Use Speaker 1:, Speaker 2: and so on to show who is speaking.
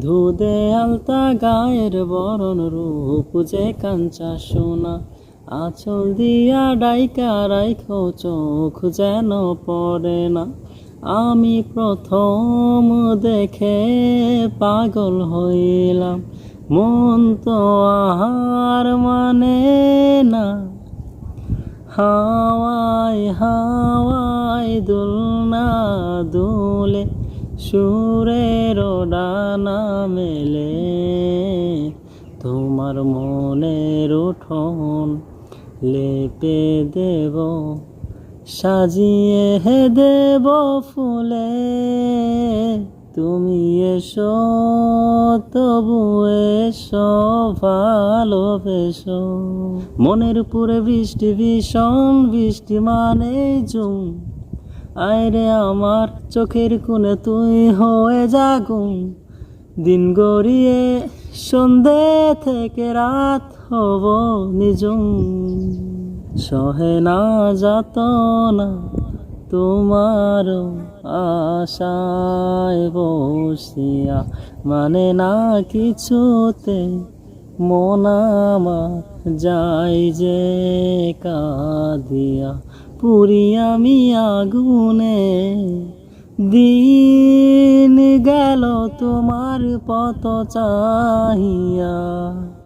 Speaker 1: ধুদে আলতা গায়ের বরণ রূপ যে কাঞ্চা সোনা। আঁচল দিয়া ডাইকা রাইখো চোখ যেন পড়ে না। আমি প্রথম দেখে পাগল হইলাম। মন তো আহার মানে না। হাওয়াই হাওয়াই দুলনা দুলে সুরের ডানা মেলে, তোমার মনের উঠোন লেপে দেব, সাজিয়ে দেব ফুলে। তুমি এসো, তবু এসো, ভালোবেসো। মনের উপরে বৃষ্টি ভীষণ, বৃষ্টি মানে জুম। আয়রে আমার চোখের কোণে তুই হয়ে জাগুন দিন গড়িয়ে সন্ধে থেকে রাত হব নিজুম। সহে না যাত না তোমার আশায় বসিয়া। মানে না কিছুতে মন আমার যাই যে কাঁদিয়া। আমি আগুনে। দিন গেল তোমার পত চাহিয়া।